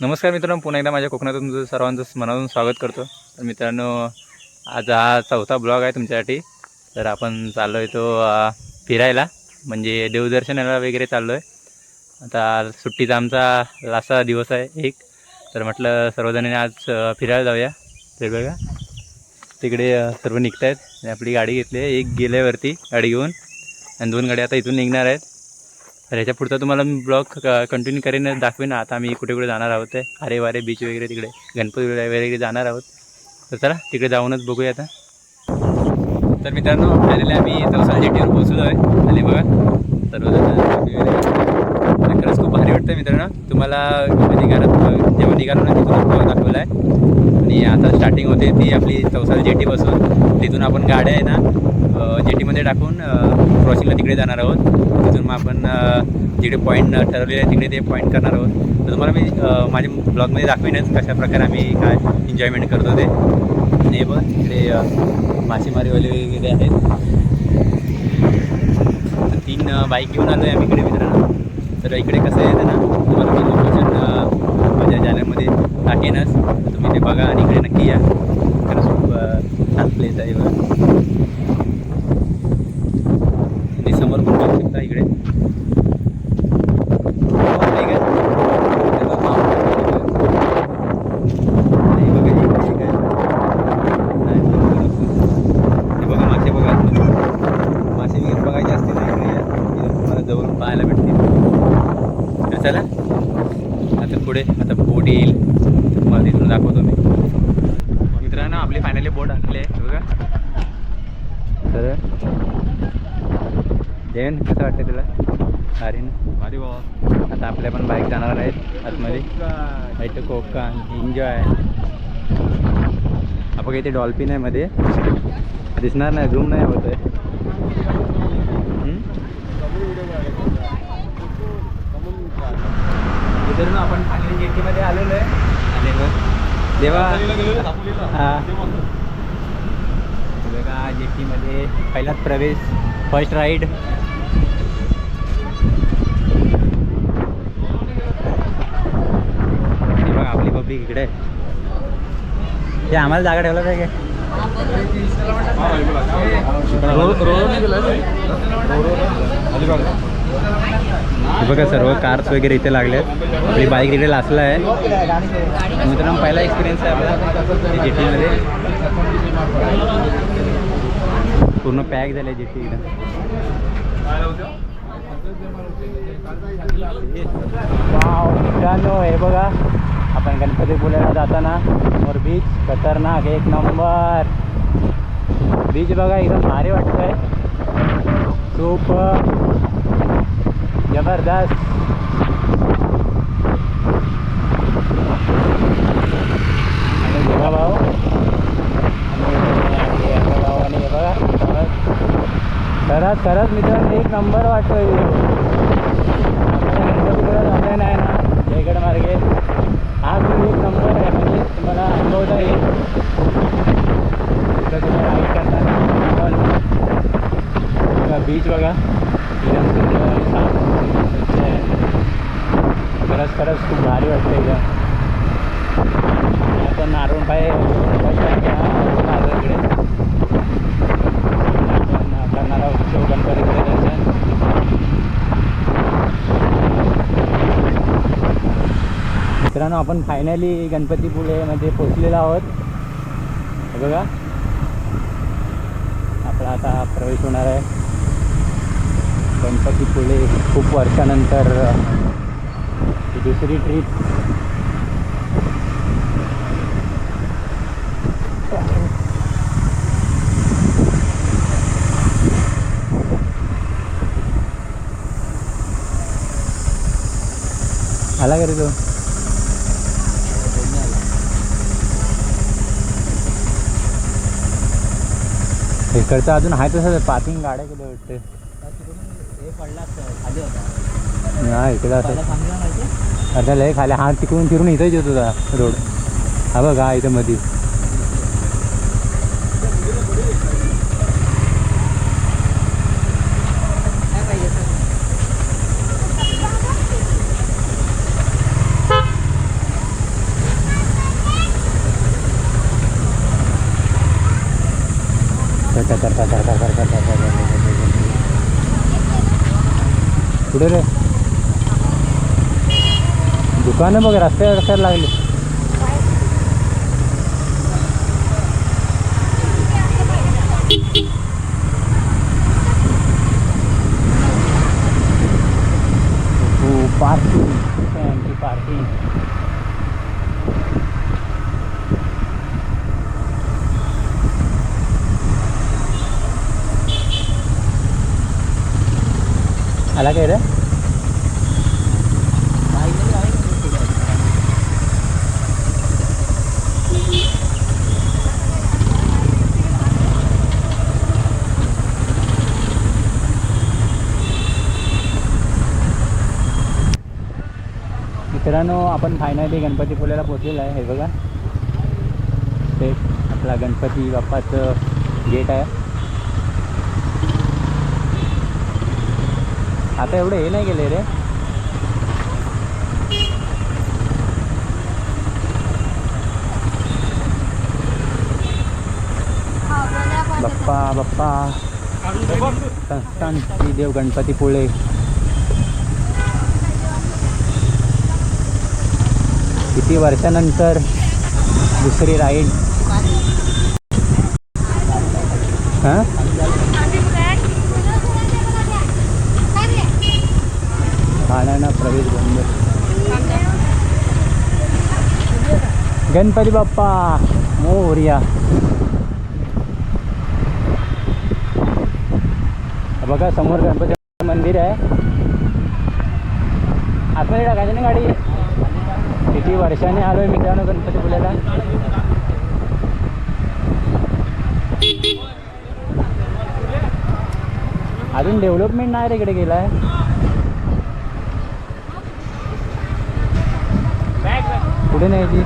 नमस्कार मित्रांनो पुन्हा एकदा माझ्या कोकणातून तुमचं सर्वांचं मनातून स्वागत करतो. तर मित्रांनो आज हा चौथा ब्लॉग आहे तुमच्यासाठी. तर आपण चाललो आहे तो फिरायला म्हणजे देवदर्शनाला वगैरे चाललो आहे आता सुट्टीचा आमचा लास्टचा दिवस आहे एक. तर म्हटलं सर्वजणांनी आज फिरायला जाऊया. वेगवेगळ्या बघा तिकडे सर्व निघत आहेत आणि आपली गाडी घेतली आहे. एक गेल्यावरती वरती गाडी घेऊन. आणि दोन गाड्या आता इथून निघणार आहेत. तर ह्याच्या पुढचा तुम्हाला मी ब्लॉग कंटिन्यू करेन दाखवेन. आता आम्ही कुठे कुठे जाणार आहोत ते. अरे वारे बीच वगैरे तिकडे. गणपती वगैरे जाणार आहोत. तर चला तिकडे जाऊनच बघूया आता. तर मित्रांनो फायनली आम्ही तवसाल जेटीवर पोहोचलो आहे आणि बघा तर खरंच खूप भारी वाटतं मित्रांनो. तुम्हाला निघालं जेव्हा निघालो ना तिथून दाखवला आहे आणि आता स्टार्टिंग होते ती आपली तवसाल जेटीपासून तिथून आपण गाड्या आहे ना जेटीमध्ये टाकून क्रॉसिंगला तिकडे जाणार आहोत. तिथून मग आपण जिकडे पॉईंट ठरवलेले आहे तिकडे ते पॉईंट करणार आहोत. तर तुम्हाला मी माझ्या ब्लॉगमध्ये दाखवेनच कशा प्रकारे आम्ही काय एन्जॉयमेंट करतो ते. आणि हे बघ इकडे मासेमारीवाले वगैरे आहेत. तर तीन बाईक घेऊन आलो आहे आम्ही इकडे मित्रांनो. तर इकडे कसं आहे ना तुम्हाला मी लोकेशन माझ्या चॅनलमध्ये टाकेनच तुम्ही ते बघा आणि इकडे नक्की या. कारण खूप छान प्लेस आहे बघा आणि समोर पण पाहू शकता इकडे ठीक आहे? हे बघा, हे बघा, इकडे एक आहे. नाही, हे बघा मासे बघा मासे वगैरे बघायचे असतील ना इकडे या. इथं तुम्हाला जवळून पाहायला भेटतील तर चला आता पुढे आता बोट येईल तुम्हाला तिथून दाखवतो मी मित्रांनो आपली फायनली बोट आणली आहे हे बघा तर जयन कसं वाटतं तुला? अरे भारी बाबा. आता आपल्या पण बाईक जाणार आहेत आतमध्ये. इथं कोका एन्जॉय आपण इथे डॉल्फिन आहे मध्ये. दिसणार नाही झूम नाही होत आहे. मित्रांनो आपण फायनली जेटीमध्ये आलेलो आहे. आणि मग जेव्हा हा. जेटीमध्ये पहिलाच प्रवेश. फर्स्ट राईड बघा इकडे. हे ते आम्हाला जागा ठेवला पाहिजे बघा सर्व कार्स वगैरे इथे लागले आहेत आपली बाईक इकडे लासला आहे. मित्रांनो पहिला एक्सपिरियन्स आहे आपला जेटीमध्ये पूर्ण पॅक झाले जेटी इकडे. हे बघा. आपण गणपतीपुळ्याला जाताना समोर बीच खतरनाक एक नंबर. बीच बघा एकदम भारी वाटतंय. सुपर जबरदस्त. आणि देवा भाऊ. आणि भाऊ आणि बघा खरंच. खरंच खरंच मित्रांनो एक नंबर वाटतोय गणपतीपुळे झाले नाही ना जयगड मार्गे हा व्ह्यू एक नंबर आहे म्हणजे तुम्हाला अनुभवता येईल तिथं तुम्ही राईड करताना बघा बीच बघा एकदम सुंदर आणि साफ स्वच्छ आहे. खरंच खरंच खूप भारी वाटतं एकदम आणि आता नारोण पाय बस आहे का नारोण इकडे आपण करणार आहोत शिव गणपतीकडे दर्शन मित्रांनो आपण फायनली गणपतीपुळेमध्ये पोचलेलो आहोत. बघा. आपला आता प्रवेश होणार आहे. गणपतीपुळे खूप वर्षानंतर दुसरी ट्रिप आला का तो? इकडचं अजून आहे तसं पार्किंग गाड्या कुठे वाटते. हा इकडं असं. अर्धा लय खाली. हा तिकडून फिरून इथंच येत होता रोड. हा बघा इथं मध्ये करता करता करता करता करता कुठे रे दुकानं बघ रस्त्या रस्त्याला लागली काय रे? मित्रांनो आपण फायनली गणपतीपुळ्याला पोचलेलो आहे. हे बघा. ते आपला गणपती बाप्पाचं गेट आहे. आता एवढे हे नाही गेले रे. बाप्पा बाप्पा. संस्थान देव गणपतीपुळे किती वर्षानंतर दुसरी राईड हाँ? कॉलेज बंद गणपती बाप्पा. हो, मोर्या बघा समोर गणपती मंदिर आहे. आतमध्ये टाकायची ना गाडी? किती वर्षाने आलोय मित्रांनो गणपतीपुळ्याला अजून डेव्हलपमेंट नाही रे इकडे गेलाय. कुठे नाही ती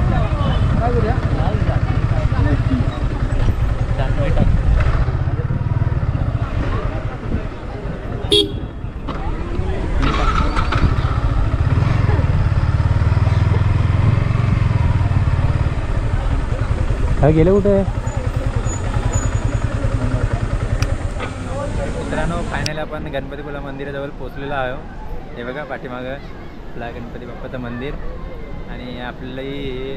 हा गेले कुठे? मित्रांनो फायनल आपण गणपतीपुला मंदिराजवळ पोचलेलो आहो हे बघा पाठीमागं गणपती बाप्पाचं मंदिर. आणि आपलंही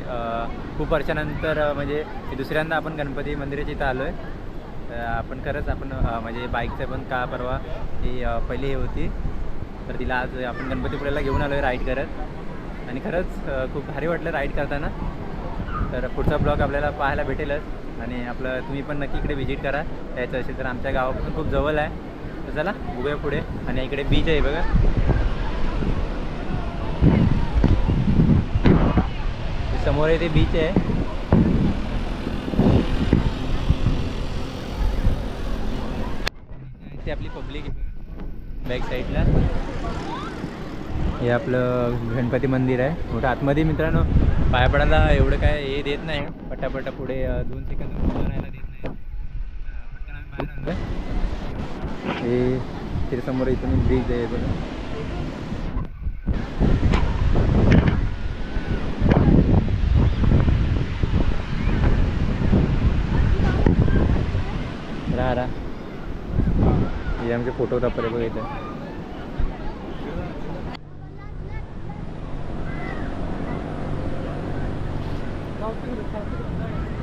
खूप वर्षानंतर म्हणजे दुसऱ्यांदा आपण गणपती मंदिराच्या इथं आलो आहे आपण खरंच आपण म्हणजे बाईकचं पण का परवा ही पहिली हे होती. तर तिला आज आपण गणपतीपुळ्याला घेऊन आलो आहे राईड करत. आणि खरंच खूप भारी वाटलं राईड करताना. तर पुढचा ब्लॉग आपल्याला पाहायला भेटेलच. आणि आपलं तुम्ही पण नक्की इकडे व्हिजिट करा. यायचं असेल तर आमच्या गावापासून खूप जवळ आहे. तर चला बघूया पुढे. आणि इकडे बीच आहे बघा. समोर इथे बीच आहे. इथे आपली पब्लिक आहे. बॅक साईडला हे आपलं गणपती मंदिर आहे. मोठं आतमध्ये मित्रांनो पाया पडायला एवढं काय हे देत नाही. पटापटा पुढे दोन सेकंद उभं राहायला देत नाही. पटकन आम्ही बाहेर हे तिथे समोर इथून ब्रिज आहे बघा. सगळ्यांचे फोटो तापले बघ इथे Thank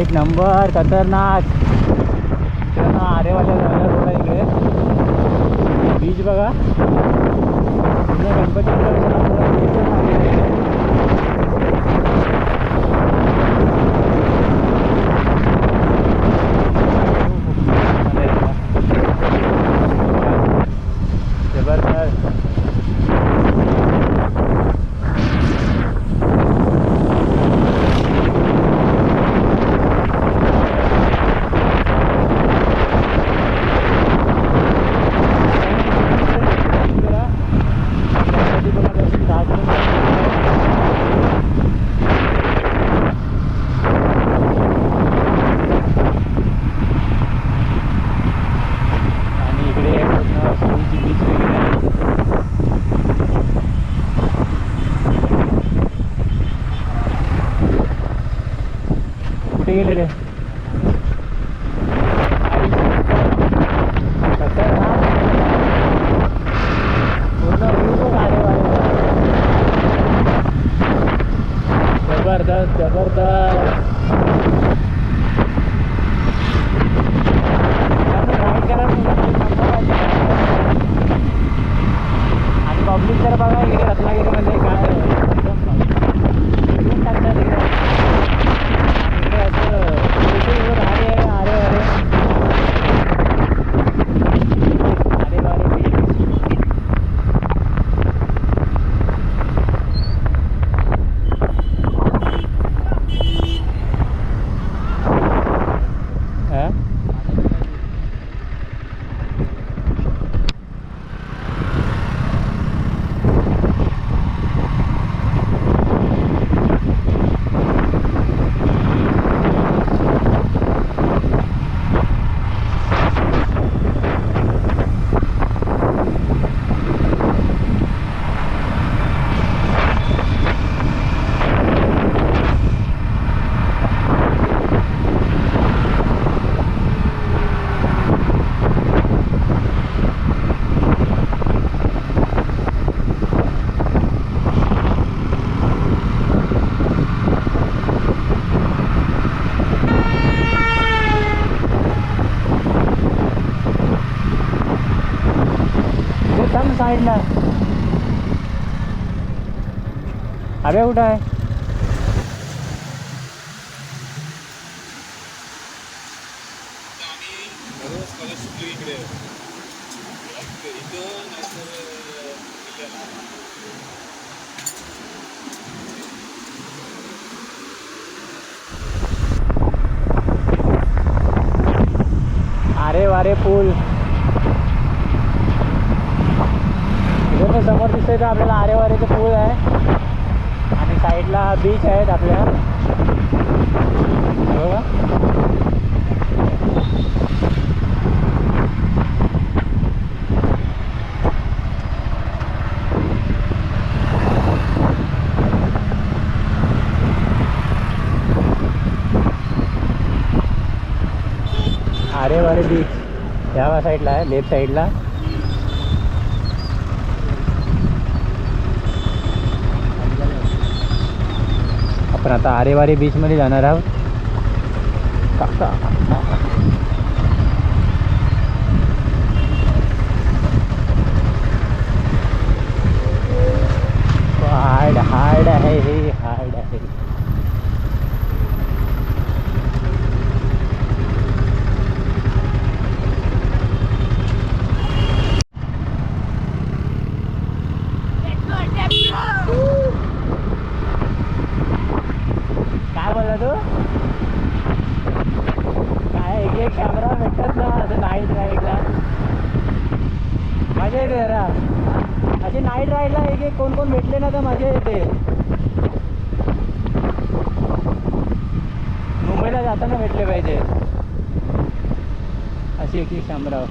एक नंबर खतरनाक. मित्रांनो आरेवाल्या झाल्या थोडा इकडे. बीच बघा. पूर्ण गणपती जबरदस्त आणि इकडे पूर्ण समुद्री बीच वगैरे आहे. कुठे गेले रे पूर्ण view बघ आरेवारेचा. जबरदस्त जबरदस्त राईड करा आणि पब्लिक तर बघा इकडे रत्नागिरीमध्ये काय एकदम फिरून टाकतात इकडे आणि इकडे असं इकडे इकडे भारी आहे अरे अरे अरे वारे बीच हा ते थांब साईडला अरे कुठं आहे. अरे वारे पूल समोर दिसतंय तर आपल्याला आरेवारेचं पूल आहे. साईडला बीच आहेत आपल्या. हे बघा. आरेवारे बीच ह्या साईडला आहे लेफ्ट साईडला. आपण आता आरेवारे बीचमध्ये जाणार आहोत. काका. हार्ड हार्ड आहे हे हार्ड आहे काय बोलला. तू काय एक एक कॅमेरा भेटतात ना असं नाईट राईडला मजा येते जरा. असे नाईट राईडला एक एक कोण कोण भेटले ना तर मजा येते. मुंबईला जाताना भेटले पाहिजे. अशी एक एक कॅमेरा